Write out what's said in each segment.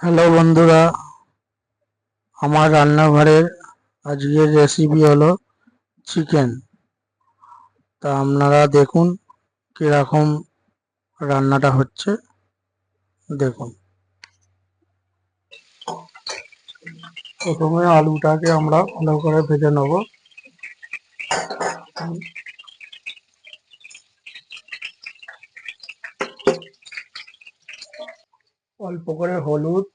Hello বন্ধুরা, আমার রান্নাঘরের আজকের রেসিপি হলো চিকেন তা আপনারা দেখুন কীরকম রান্নাটা হচ্ছে। দেখুন। প্রথমে আলুটাকে আমরা ভালো করে ভেজে নেব। অল্প করে হলুদ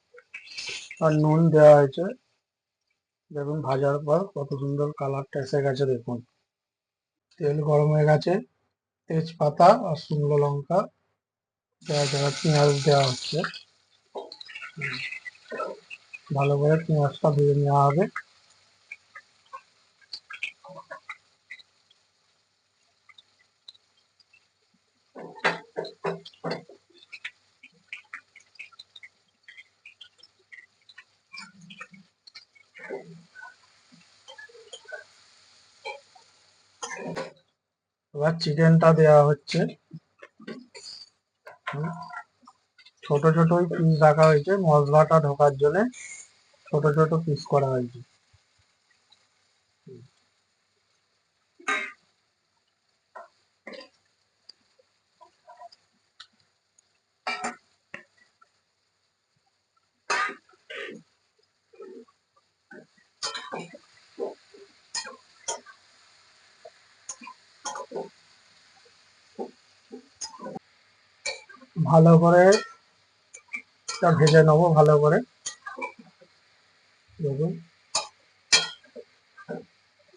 আর নুন দেওয়া হয়েছে। দেখুন, ভাজার পর কত সুন্দর কালারটা এসে গেছে, দেখুন। তেল গরম হয়ে গেছে, তেজপাতা আর শুকনো লঙ্কা, দেওয়া দেওয়া পেঁয়াজ দেওয়া হচ্ছে। ভালো করে পেঁয়াজটা ধুয়ে নেওয়া হবে। এবার চিকেনটা দেওয়া হচ্ছে। ছোট ছোট পিস রাখা হয়েছে, মশলাটা ঢোকার জন্য ছোট ছোট পিস করা হয়েছে ভালো করে ভেজে নেব, ভালো করে। দেখুন।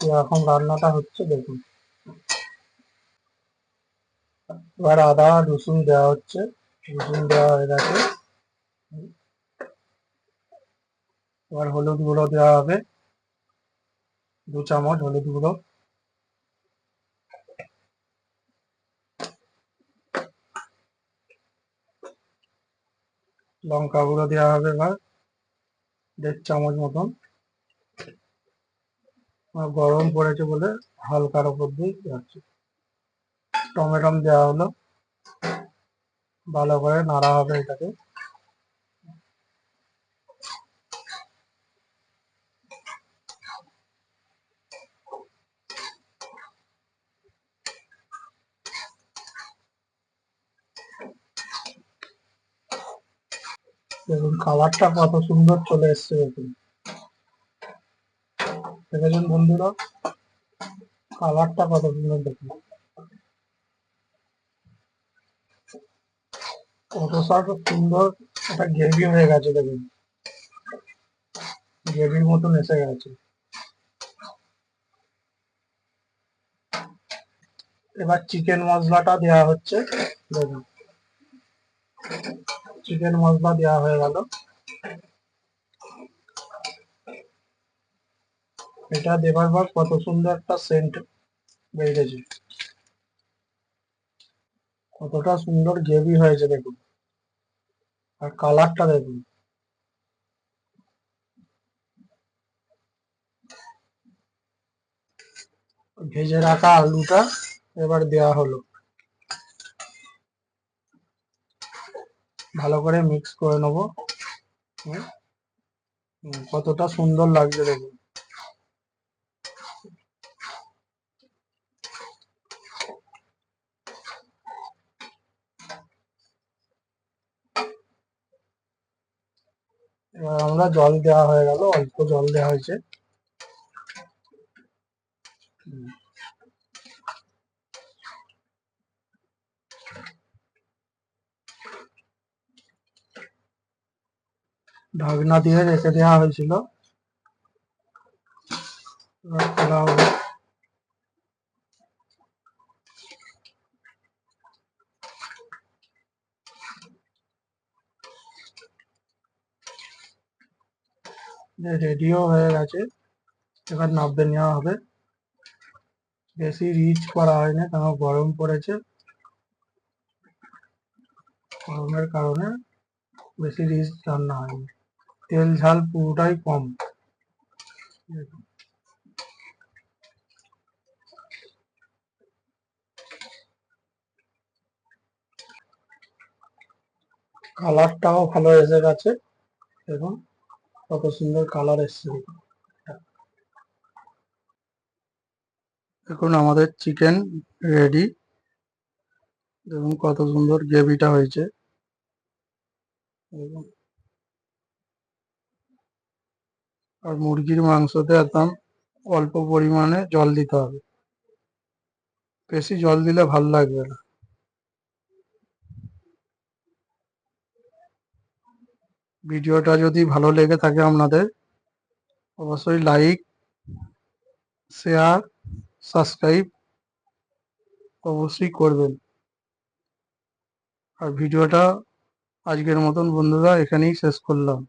এরকম রান্নাটা হচ্ছে, দেখুন। এবার আদা, রসুন দেওয়া হচ্ছে। রসুন দেওয়া হয়ে গেছে। এবার হলুদ গুঁড়ো দেওয়া হবে। দু চামচ হলুদ গুঁড়ো। লঙ্কা গুঁড়ো দেওয়া হবে এবার, দেড় চামচ মতন। গরম পড়েছে বলে হালকার উপর দিয়ে যাচ্ছে টমেটম দেওয়া হলো। ভালো করে নাড়া হবে এটাকে। দেখুন কালারটা কত সুন্দর চলে এসছে দেখুন। দেখেছেন বন্ধুরা? কালারটা কত সুন্দর দেখুন। কত সব সুন্দর, একটা গ্রেভি হয়ে গেছে দেখুন। গ্রেভির মতন এসে গেছে। এবার চিকেন মশলাটা দেওয়া হচ্ছে, দেখুন। চিকেন মশলা দেওয়া হয়ে গেল। এটা দেবার পর কত সুন্দর একটা সেন্ট বেরিয়েছে। কতটা সুন্দর গ্রেভি হয়েছে দেখুন। আর কালারটা দেখুন। ভেজে রাখা আলুটা এবার দেওয়া হলো। ভালো করে মিক্স করে নেব। কতটা সুন্দর লাগছে দেখুন। এবার আমরা জল দেওয়া হয়ে গেল, অল্প জল দেওয়া হয়েছে। হুম। ঢাকনা দিয়ে রেখে দেওয়া হয়েছিল। রেডিও হয়ে গেছে। এবার নাববে নেওয়া হবে। বেশি রিচ করা হয়নি কারণ গরম পড়েছে। গরমের কারণে বেশি রিচ রান্না হয়নি। তেল ঝাল পুরোটাই কম কালারটাও ভালো এসে গেছে এবং কত সুন্দর কালার এসছে। দেখুন আমাদের চিকেন রেডি দেখুন কত সুন্দর গ্রেভিটা হয়েছে দেখুন। আর মুরগির মাংসতে একদম অল্প পরিমাণে জল দিতে হবে। বেশি জল দিলে ভালো লাগবে না। ভিডিওটা যদি ভালো লেগে থাকে আপনাদের, অবশ্যই লাইক, শেয়ার, সাবস্ক্রাইব অবশ্যই করবেন। আর ভিডিওটা আজকের মতন বন্ধুরা এখানেই শেষ করলাম।